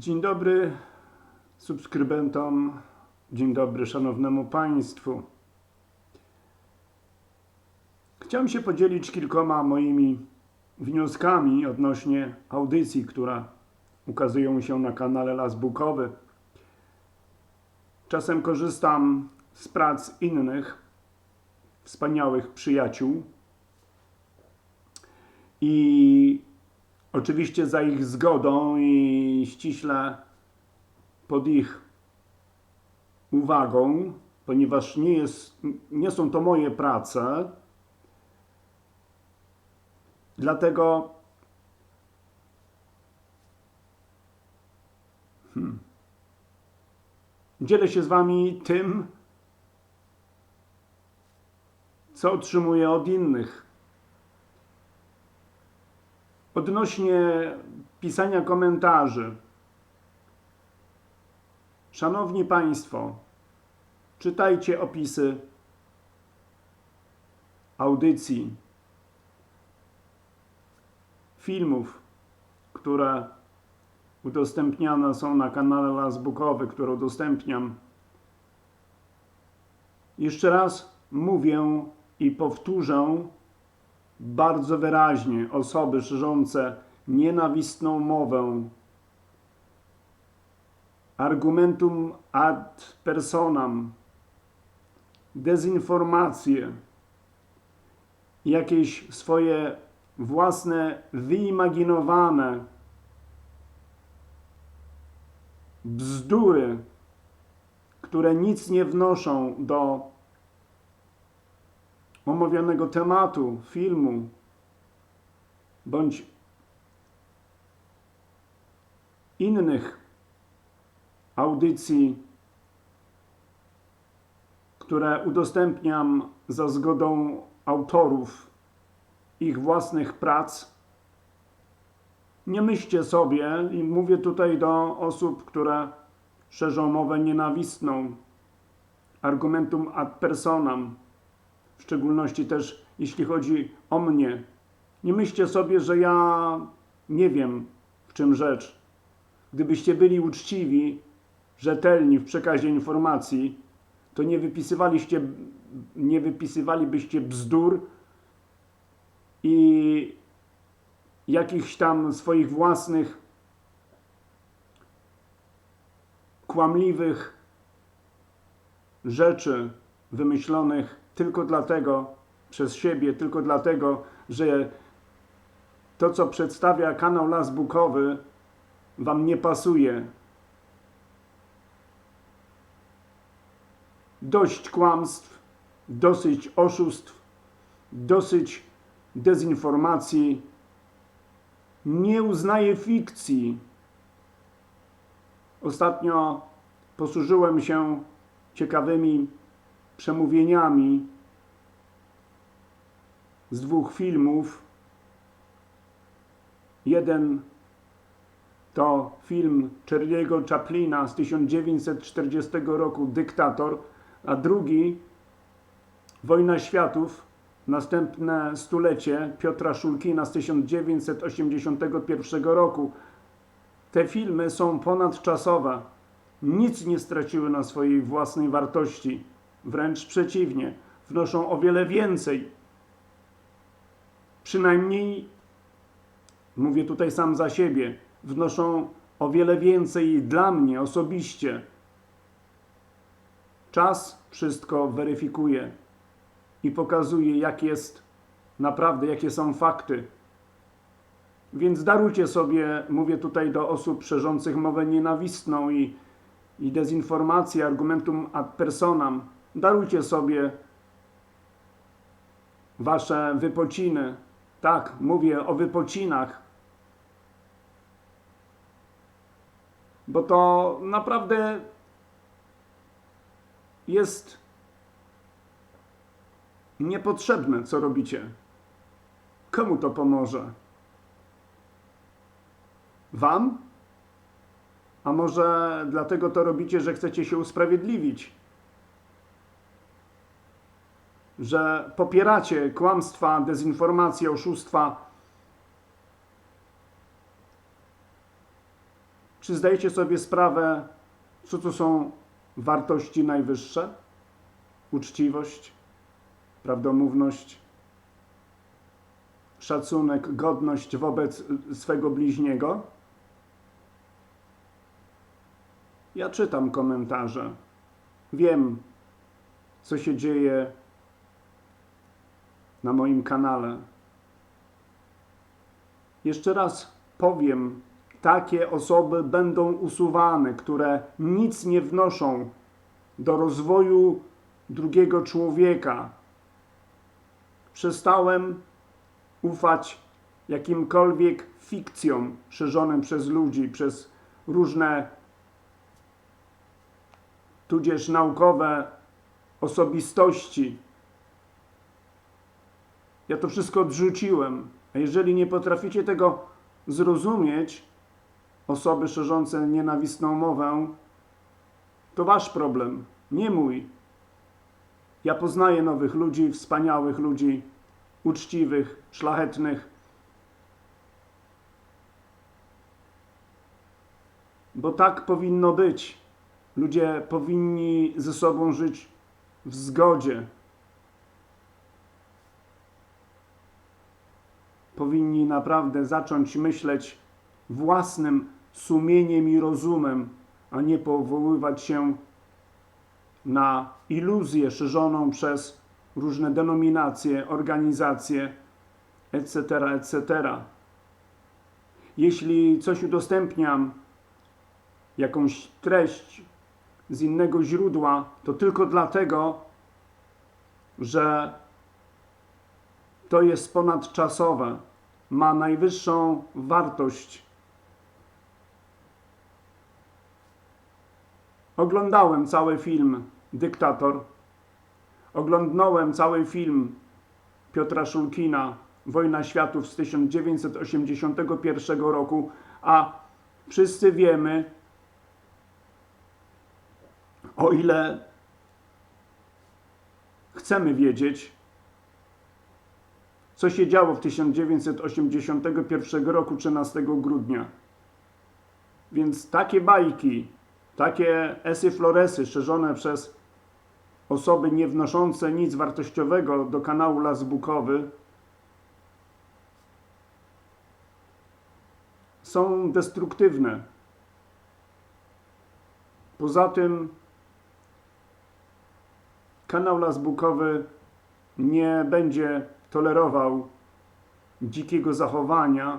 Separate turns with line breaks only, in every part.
Dzień dobry subskrybentom, dzień dobry szanownemu Państwu. Chciałem się podzielić kilkoma moimi wnioskami odnośnie audycji, która ukazują się na kanale Las Bukowy. Czasem korzystam z prac innych wspaniałych przyjaciół i Oczywiście za ich zgodą i ściśle pod ich uwagą, ponieważ nie, jest, nie są to moje prace. Dlatego hmm, dzielę się z Wami tym, co otrzymuję od innych. Odnośnie pisania komentarzy. Szanowni Państwo, czytajcie opisy audycji, filmów, które udostępniane są na kanale Lasbukowy, które udostępniam. Jeszcze raz mówię i powtórzę, bardzo wyraźnie osoby szerzące nienawistną mowę, argumentum ad personam, dezinformacje, jakieś swoje własne, wyimaginowane bzdury, które nic nie wnoszą do omawianego tematu, filmu, bądź innych audycji, które udostępniam za zgodą autorów ich własnych prac. Nie myślcie sobie, i mówię tutaj do osób, które szerzą mowę nienawistną, argumentum ad personam, w szczególności też jeśli chodzi o mnie. Nie myślcie sobie, że ja nie wiem, w czym rzecz. Gdybyście byli uczciwi, rzetelni w przekazie informacji, to nie wypisywaliście, nie wypisywalibyście bzdur i jakichś tam swoich własnych kłamliwych rzeczy wymyślonych tylko dlatego, przez siebie, tylko dlatego, że to, co przedstawia kanał Las Bukowy, Wam nie pasuje. Dość kłamstw, dosyć oszustw, dosyć dezinformacji. Nie uznaję fikcji. Ostatnio posłużyłem się ciekawymi przemówieniami z dwóch filmów. Jeden to film Charlie'ego Chaplina z 1940 roku Dyktator, a drugi Wojna Światów, następne stulecie Piotra Szulkina z 1981 roku. Te filmy są ponadczasowe. Nic nie straciły na swojej własnej wartości. Wręcz przeciwnie, wnoszą o wiele więcej. Przynajmniej, mówię tutaj sam za siebie, wnoszą o wiele więcej dla mnie osobiście. Czas wszystko weryfikuje i pokazuje, jak jest naprawdę, jakie są fakty. Więc darujcie sobie, mówię tutaj do osób szerzących mowę nienawistną i, i dezinformację, argumentum ad personam, darujcie sobie wasze wypociny. Tak, mówię o wypocinach. Bo to naprawdę jest niepotrzebne, co robicie. Komu to pomoże? Wam? A może dlatego to robicie, że chcecie się usprawiedliwić? Że popieracie kłamstwa, dezinformacje, oszustwa Czy zdajecie sobie sprawę, co to są wartości najwyższe? Uczciwość, prawdomówność, szacunek, godność wobec swego bliźniego? Ja czytam komentarze. Wiem, co się dzieje na moim kanale. Jeszcze raz powiem, takie osoby będą usuwane, które nic nie wnoszą do rozwoju drugiego człowieka. Przestałem ufać jakimkolwiek fikcjom szerzonym przez ludzi, przez różne tudzież naukowe osobistości. Ja to wszystko odrzuciłem. A jeżeli nie potraficie tego zrozumieć, osoby szerzące nienawistną mowę, to wasz problem, nie mój. Ja poznaję nowych ludzi, wspaniałych ludzi, uczciwych, szlachetnych. Bo tak powinno być. Ludzie powinni ze sobą żyć w zgodzie. Powinni naprawdę zacząć myśleć własnym sumieniem i rozumem, a nie powoływać się na iluzję szerzoną przez różne denominacje, organizacje, etc., etc. Jeśli coś udostępniam, jakąś treść z innego źródła, to tylko dlatego, że to jest ponadczasowe, ma najwyższą wartość. Oglądałem cały film Dyktator. Oglądnąłem cały film Piotra Szulkina Wojna Światów z 1981 roku, a wszyscy wiemy, o ile chcemy wiedzieć, co się działo w 1981 roku 13 grudnia. Więc takie bajki, takie esy floresy szerzone przez osoby nie wnoszące nic wartościowego do kanału Las Bukowy są destruktywne. Poza tym kanał Las Bukowy nie będzie tolerował dzikiego zachowania,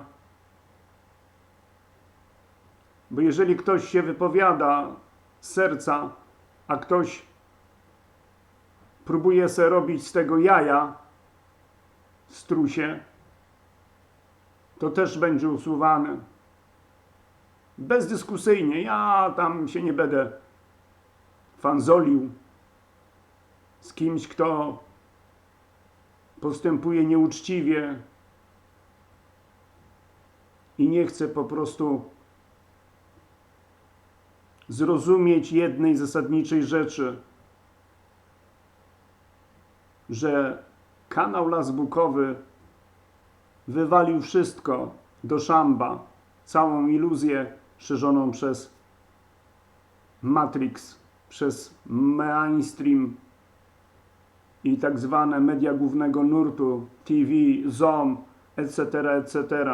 bo jeżeli ktoś się wypowiada z serca, a ktoś próbuje se robić z tego jaja, strusie, to też będzie usuwany. Bezdyskusyjnie, ja tam się nie będę fanzolił z kimś, kto postępuje nieuczciwie i nie chce po prostu zrozumieć jednej zasadniczej rzeczy, że kanał Las Bukowy wywalił wszystko do szamba, całą iluzję szerzoną przez Matrix, przez mainstream i tak zwane media głównego nurtu, TV, ZOM, etc., etc.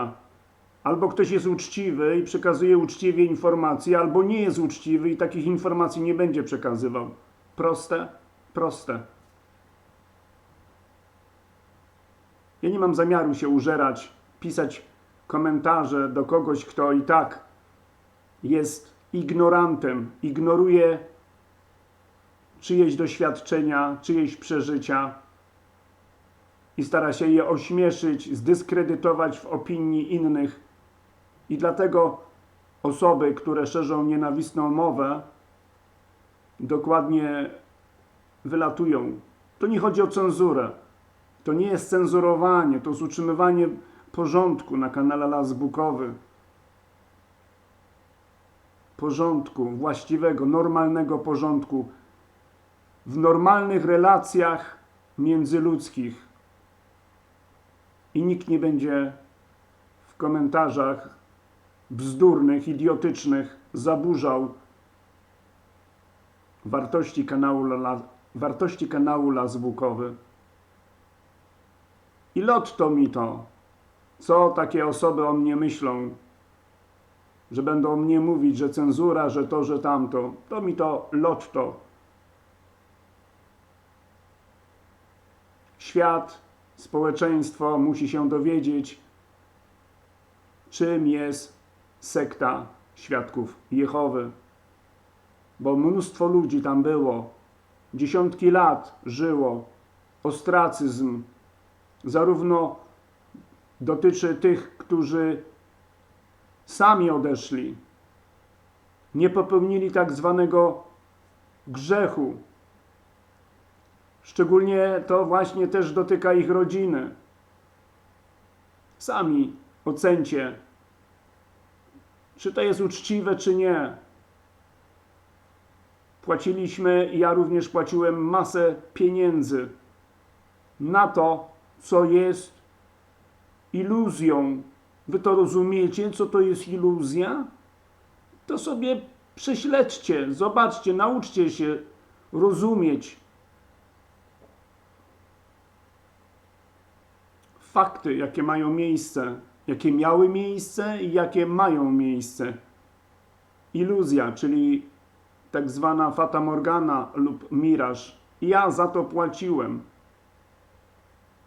Albo ktoś jest uczciwy i przekazuje uczciwie informacje, albo nie jest uczciwy i takich informacji nie będzie przekazywał. Proste, proste. Ja nie mam zamiaru się użerać, pisać komentarze do kogoś, kto i tak jest ignorantem, ignoruje czyjeś doświadczenia, czyjeś przeżycia i stara się je ośmieszyć, zdyskredytować w opinii innych. I dlatego osoby, które szerzą nienawistną mowę, dokładnie wylatują. To nie chodzi o cenzurę. To nie jest cenzurowanie, to jest utrzymywanie porządku na kanale Las Bukowy. Porządku, właściwego, normalnego porządku w normalnych relacjach międzyludzkich. I nikt nie będzie w komentarzach bzdurnych, idiotycznych zaburzał wartości kanału, wartości kanału Las Bukowy. I lotto mi to. Co takie osoby o mnie myślą? Że będą o mnie mówić, że cenzura, że to, że tamto. To mi to lotto. Świat, społeczeństwo musi się dowiedzieć, czym jest sekta świadków Jehowy. Bo mnóstwo ludzi tam było, dziesiątki lat żyło. Ostracyzm zarówno dotyczy tych, którzy sami odeszli, nie popełnili tak zwanego grzechu. Szczególnie to właśnie też dotyka ich rodziny. Sami ocencie, czy to jest uczciwe, czy nie. Płaciliśmy, ja również płaciłem masę pieniędzy na to, co jest iluzją. Wy to rozumiecie, co to jest iluzja? To sobie prześledźcie, zobaczcie, nauczcie się rozumieć fakty, jakie mają miejsce, jakie miały miejsce i jakie mają miejsce. Iluzja, czyli tak zwana fata morgana lub miraż. Ja za to płaciłem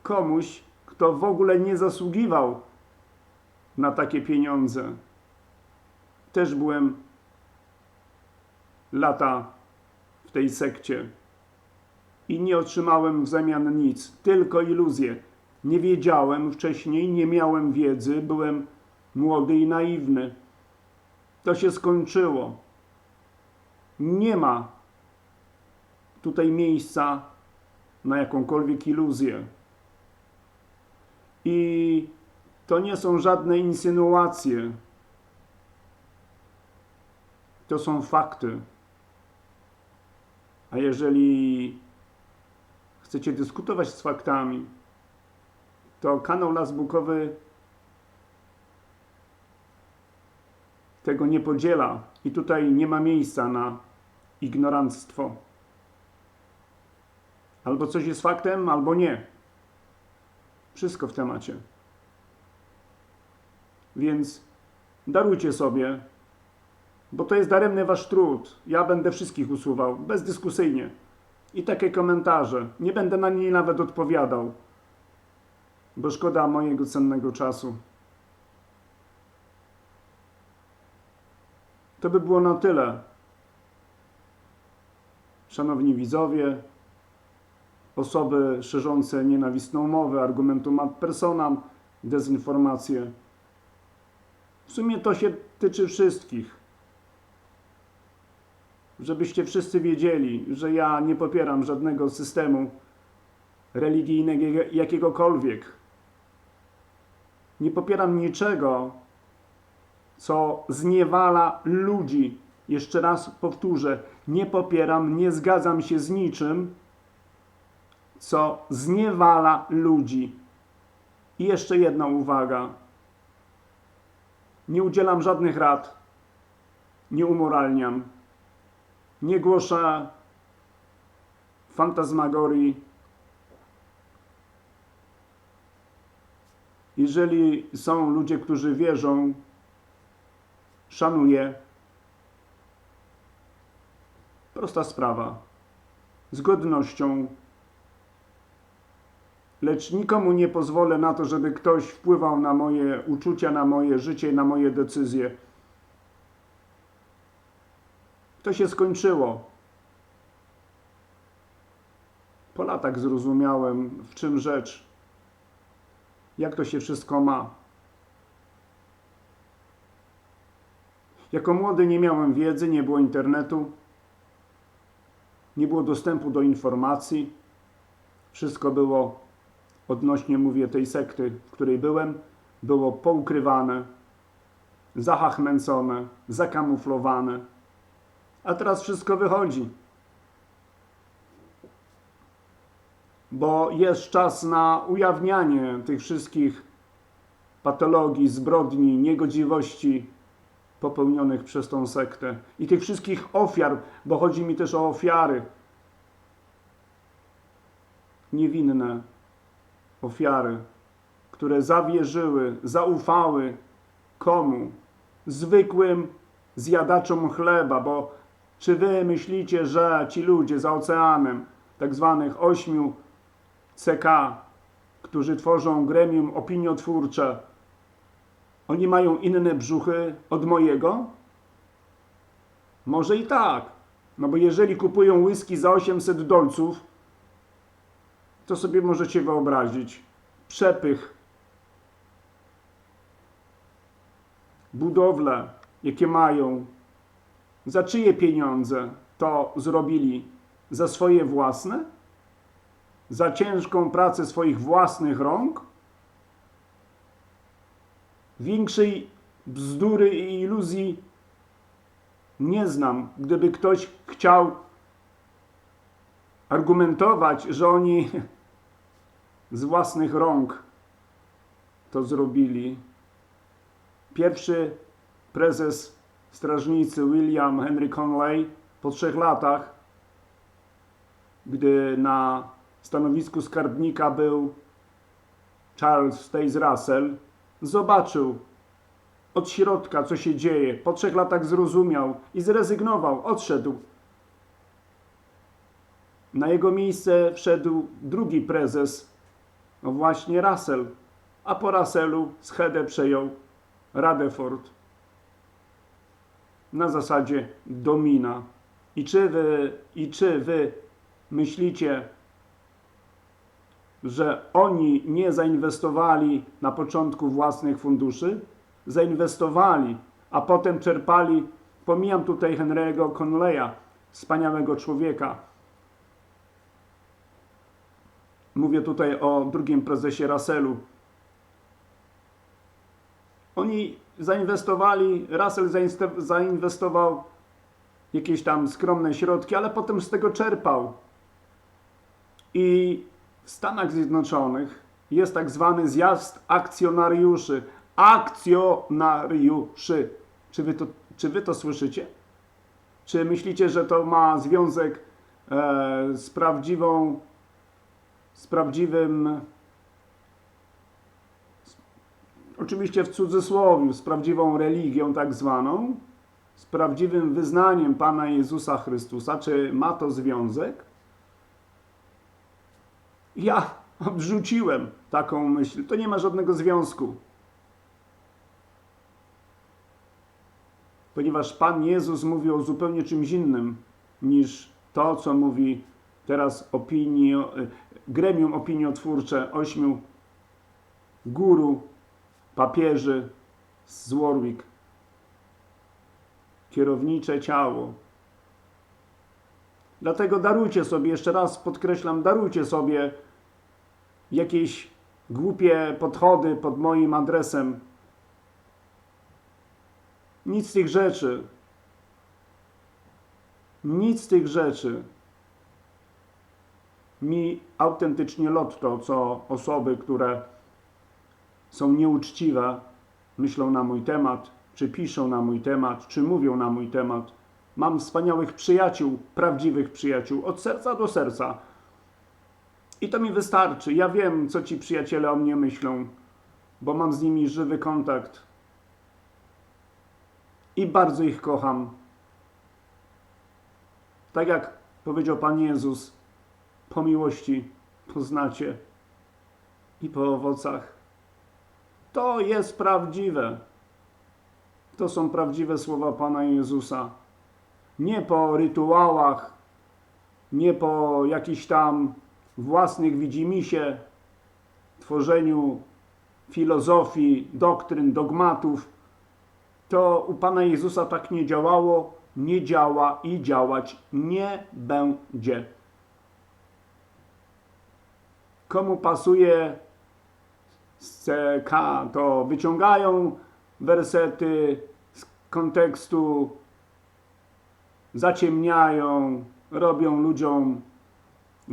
komuś, kto w ogóle nie zasługiwał na takie pieniądze. Też byłem lata w tej sekcie i nie otrzymałem w zamian nic, tylko iluzję. Nie wiedziałem wcześniej, nie miałem wiedzy, byłem młody i naiwny. To się skończyło. Nie ma tutaj miejsca na jakąkolwiek iluzję. I to nie są żadne insynuacje. To są fakty. A jeżeli chcecie dyskutować z faktami, to kanał Lasbukowy tego nie podziela i tutaj nie ma miejsca na ignoranstwo. Albo coś jest faktem, albo nie. Wszystko w temacie. Więc darujcie sobie, bo to jest daremny wasz trud. Ja będę wszystkich usuwał, bezdyskusyjnie. I takie komentarze. Nie będę na nie nawet odpowiadał, bo szkoda mojego cennego czasu. To by było na tyle. Szanowni widzowie, osoby szerzące nienawistną mowę, argumentum ad personam, dezinformacje. W sumie to się tyczy wszystkich. Żebyście wszyscy wiedzieli, że ja nie popieram żadnego systemu religijnego jakiegokolwiek. Nie popieram niczego, co zniewala ludzi. Jeszcze raz powtórzę, nie popieram, nie zgadzam się z niczym, co zniewala ludzi. I jeszcze jedna uwaga. Nie udzielam żadnych rad, nie umoralniam, nie głoszę fantazmagorii. Jeżeli są ludzie, którzy wierzą, szanuję. Prosta sprawa. Z godnością lecz nikomu nie pozwolę na to, żeby ktoś wpływał na moje uczucia, na moje życie, na moje decyzje. To się skończyło. Po latach zrozumiałem, w czym rzecz, jak to się wszystko ma. Jako młody nie miałem wiedzy, nie było internetu, nie było dostępu do informacji. Wszystko było odnośnie mówię tej sekty, w której byłem, było poukrywane, zahachmęcone, zakamuflowane. A teraz wszystko wychodzi. Bo jest czas na ujawnianie tych wszystkich patologii, zbrodni, niegodziwości popełnionych przez tą sektę i tych wszystkich ofiar, bo chodzi mi też o ofiary. Niewinne ofiary, które zawierzyły, zaufały komu? Zwykłym zjadaczom chleba, bo czy wy myślicie, że ci ludzie za oceanem, tak zwanych ośmiu CK, którzy tworzą gremium opiniotwórcze, oni mają inne brzuchy od mojego? Może i tak. No bo jeżeli kupują whisky za 800 dolców, to sobie możecie wyobrazić. Przepych. Budowle, jakie mają. Za czyje pieniądze to zrobili? Za swoje własne? Za ciężką pracę swoich własnych rąk? Większej bzdury i iluzji nie znam. Gdyby ktoś chciał argumentować, że oni z własnych rąk to zrobili. Pierwszy prezes strażnicy William Henry Conley po trzech latach, gdy na stanowisku skarbnika był Charles Stace Russell, zobaczył od środka, co się dzieje. Po trzech latach zrozumiał i zrezygnował, odszedł. Na jego miejsce wszedł drugi prezes, no właśnie Russell, a po Russellu schedę przejął Radeford na zasadzie domina. I czy wy, i czy wy myślicie, że oni nie zainwestowali na początku własnych funduszy? Zainwestowali, a potem czerpali. Pomijam tutaj Henry'ego Conleya, wspaniałego człowieka. Mówię tutaj o drugim prezesie Russellu. Oni zainwestowali, Russell zainwestował jakieś tam skromne środki, ale potem z tego czerpał. I w Stanach Zjednoczonych jest tak zwany zjazd akcjonariuszy. Akcjonariuszy. Czy wy to, czy wy to słyszycie? Czy myślicie, że to ma związek e, z prawdziwą, z prawdziwym, z, oczywiście w cudzysłowie, z prawdziwą religią tak zwaną, z prawdziwym wyznaniem Pana Jezusa Chrystusa? Czy ma to związek? Ja odrzuciłem taką myśl. To nie ma żadnego związku. Ponieważ Pan Jezus mówi o zupełnie czymś innym niż to, co mówi teraz opinio, gremium opiniotwórcze ośmiu guru, papieży z Warwick. Kierownicze ciało. Dlatego darujcie sobie, jeszcze raz podkreślam, darujcie sobie jakieś głupie podchody pod moim adresem. Nic z tych rzeczy. Nic z tych rzeczy mi autentycznie lotto, co osoby, które są nieuczciwe, myślą na mój temat, czy piszą na mój temat, czy mówią na mój temat. Mam wspaniałych przyjaciół, prawdziwych przyjaciół, od serca do serca. I to mi wystarczy. Ja wiem, co ci przyjaciele o mnie myślą, bo mam z nimi żywy kontakt. I bardzo ich kocham. Tak jak powiedział Pan Jezus, po miłości poznacie i po owocach. To jest prawdziwe. To są prawdziwe słowa Pana Jezusa. Nie po rytuałach, nie po jakichś tam własnych widzimisię, tworzeniu filozofii, doktryn, dogmatów. To u Pana Jezusa tak nie działało, nie działa i działać nie będzie. Komu pasuje z CK, to wyciągają wersety z kontekstu, zaciemniają, robią ludziom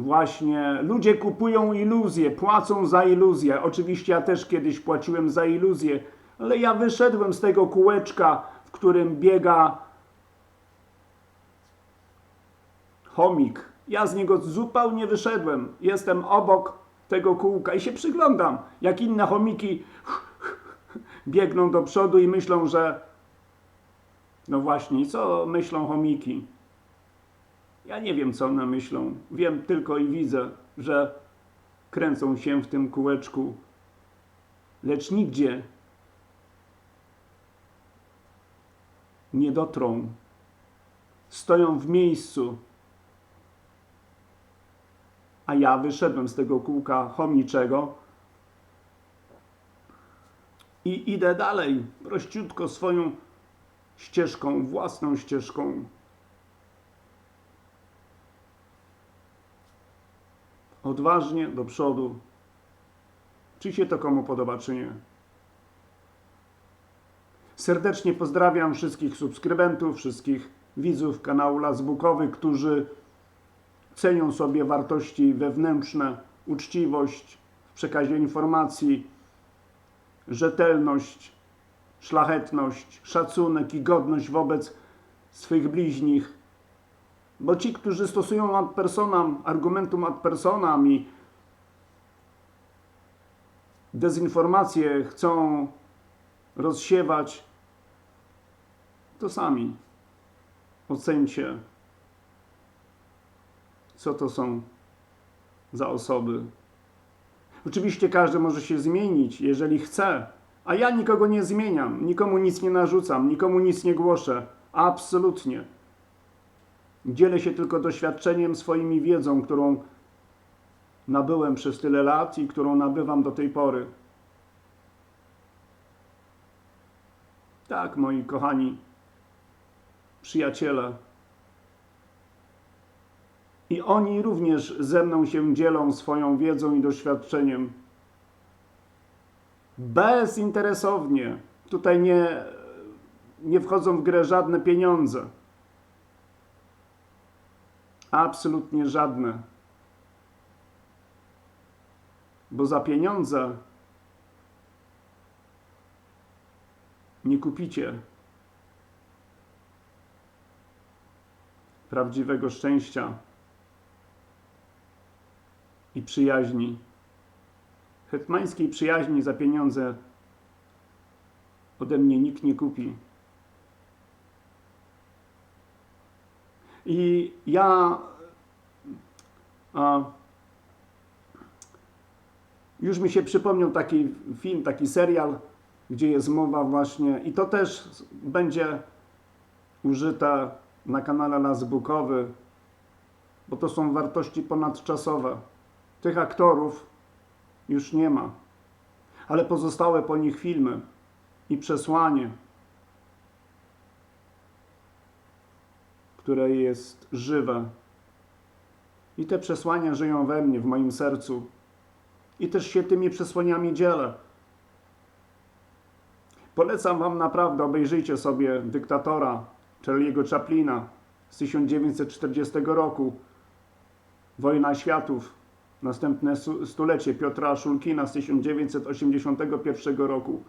właśnie. Ludzie kupują iluzje, płacą za iluzję. Oczywiście ja też kiedyś płaciłem za iluzję, ale ja wyszedłem z tego kółeczka, w którym biega chomik. Ja z niego zupełnie wyszedłem. Jestem obok tego kółka i się przyglądam, jak inne chomiki biegną do przodu i myślą, że no właśnie, co myślą chomiki? Ja nie wiem, co one myślą. Wiem tylko i widzę, że kręcą się w tym kółeczku, lecz nigdzie nie dotrą. Stoją w miejscu. A ja wyszedłem z tego kółka chomiczego i idę dalej, prościutko swoją ścieżką, własną ścieżką. Odważnie do przodu. Czy się to komu podoba, czy nie. Serdecznie pozdrawiam wszystkich subskrybentów, wszystkich widzów kanału Las Bukowy, którzy cenią sobie wartości wewnętrzne, uczciwość w przekazie informacji, rzetelność, szlachetność, szacunek i godność wobec swych bliźnich. Bo ci, którzy stosują ad personam, argumentum ad personam i dezinformacje chcą rozsiewać, to sami ocencie, co to są za osoby. Oczywiście każdy może się zmienić, jeżeli chce, a ja nikogo nie zmieniam, nikomu nic nie narzucam, nikomu nic nie głoszę. Absolutnie. Dzielę się tylko doświadczeniem, swoimi wiedzą, którą nabyłem przez tyle lat i którą nabywam do tej pory. Tak, moi kochani przyjaciele. I oni również ze mną się dzielą swoją wiedzą i doświadczeniem. Bezinteresownie. Tutaj nie, nie wchodzą w grę żadne pieniądze. Absolutnie żadne. Bo za pieniądze nie kupicie prawdziwego szczęścia i przyjaźni. Hetmańskiej przyjaźni za pieniądze ode mnie nikt nie kupi. I ja a, już mi się przypomniał taki film, taki serial, gdzie jest mowa właśnie, i to też będzie użyte na kanale Las bo to są wartości ponadczasowe. Tych aktorów już nie ma, ale pozostałe po nich filmy i przesłanie, które jest żywe. I te przesłania żyją we mnie, w moim sercu. I też się tymi przesłaniami dzielę. Polecam Wam naprawdę, obejrzyjcie sobie Dyktatora Charlie'ego Chaplina z 1940 roku, Wojna Światów, następne stu- stulecie Piotra Szulkina z 1981 roku.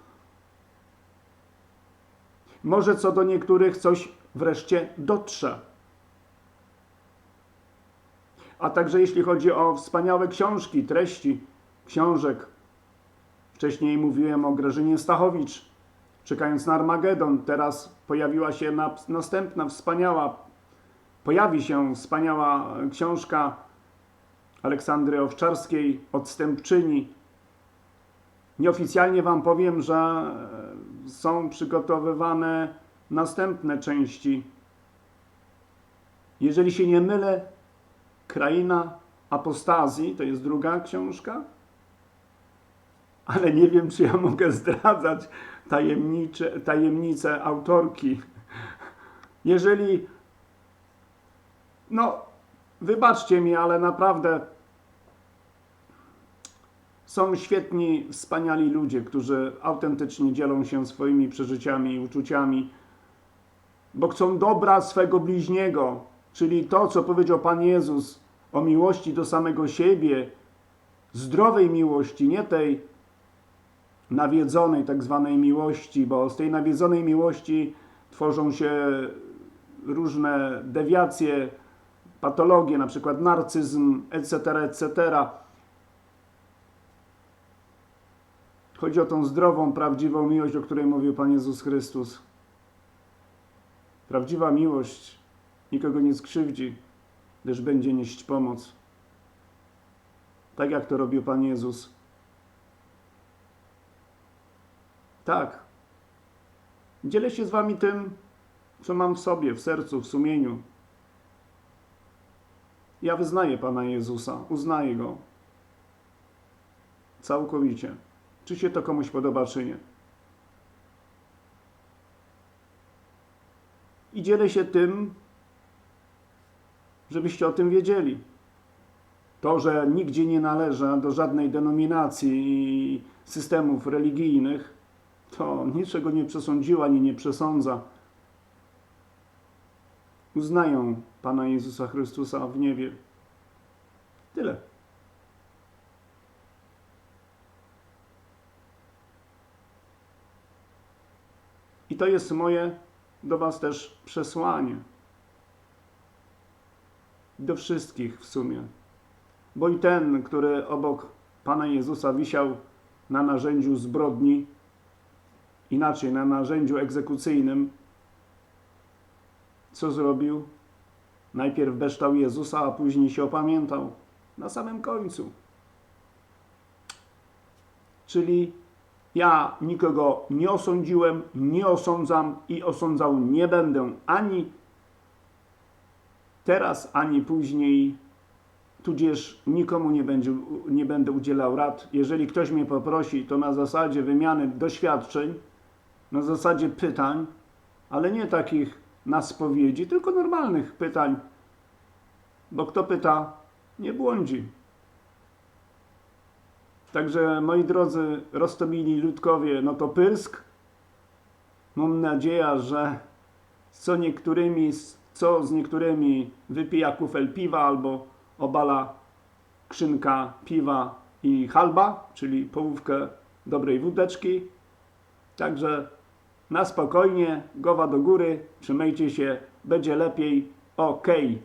Może co do niektórych coś wreszcie dotrze. A także jeśli chodzi o wspaniałe książki, treści książek. Wcześniej mówiłem o Grażynie Stachowicz, czekając na Armagedon. Teraz pojawiła się na, następna wspaniała, pojawi się wspaniała książka Aleksandry Owczarskiej, Odstępczyni. Nieoficjalnie Wam powiem, że e, są przygotowywane następne części. Jeżeli się nie mylę, Kraina Apostazji to jest druga książka, ale nie wiem, czy ja mogę zdradzać tajemnicze, tajemnice autorki. Jeżeli, no, wybaczcie mi, ale naprawdę są świetni, wspaniali ludzie, którzy autentycznie dzielą się swoimi przeżyciami i uczuciami, bo chcą dobra swego bliźniego, czyli to, co powiedział Pan Jezus o miłości do samego siebie, zdrowej miłości, nie tej nawiedzonej tak zwanej miłości, bo z tej nawiedzonej miłości tworzą się różne dewiacje, patologie, na przykład narcyzm, etc., etc. Chodzi o tą zdrową, prawdziwą miłość, o której mówił Pan Jezus Chrystus. Prawdziwa miłość nikogo nie skrzywdzi, gdyż będzie nieść pomoc. Tak jak to robił Pan Jezus. Tak. Dzielę się z Wami tym, co mam w sobie, w sercu, w sumieniu. Ja wyznaję Pana Jezusa, uznaję Go. Całkowicie. Czy się to komuś podoba, czy nie. I dzielę się tym, żebyście o tym wiedzieli. To, że nigdzie nie należę do żadnej denominacji i systemów religijnych, to niczego nie przesądziła ani nie przesądza. Uznają Pana Jezusa Chrystusa w niebie. Tyle. I to jest moje do Was też przesłanie. Do wszystkich w sumie. Bo i ten, który obok Pana Jezusa wisiał na narzędziu zbrodni, inaczej na narzędziu egzekucyjnym, co zrobił? Najpierw beształ Jezusa, a później się opamiętał. Na samym końcu. Czyli ja nikogo nie osądziłem, nie osądzam i osądzał nie będę ani teraz, ani później, tudzież nikomu nie, będzie, nie będę udzielał rad. Jeżeli ktoś mnie poprosi, to na zasadzie wymiany doświadczeń, na zasadzie pytań, ale nie takich na spowiedzi, tylko normalnych pytań, bo kto pyta, nie błądzi. Także moi drodzy roztomili ludkowie, no to pysk. Mam nadzieję, że co niektórymi, co z niektórymi wypija kufel piwa albo obala krzynka piwa i halba, czyli połówkę dobrej wódeczki. Także na spokojnie, głowa do góry, trzymajcie się, będzie lepiej, okej.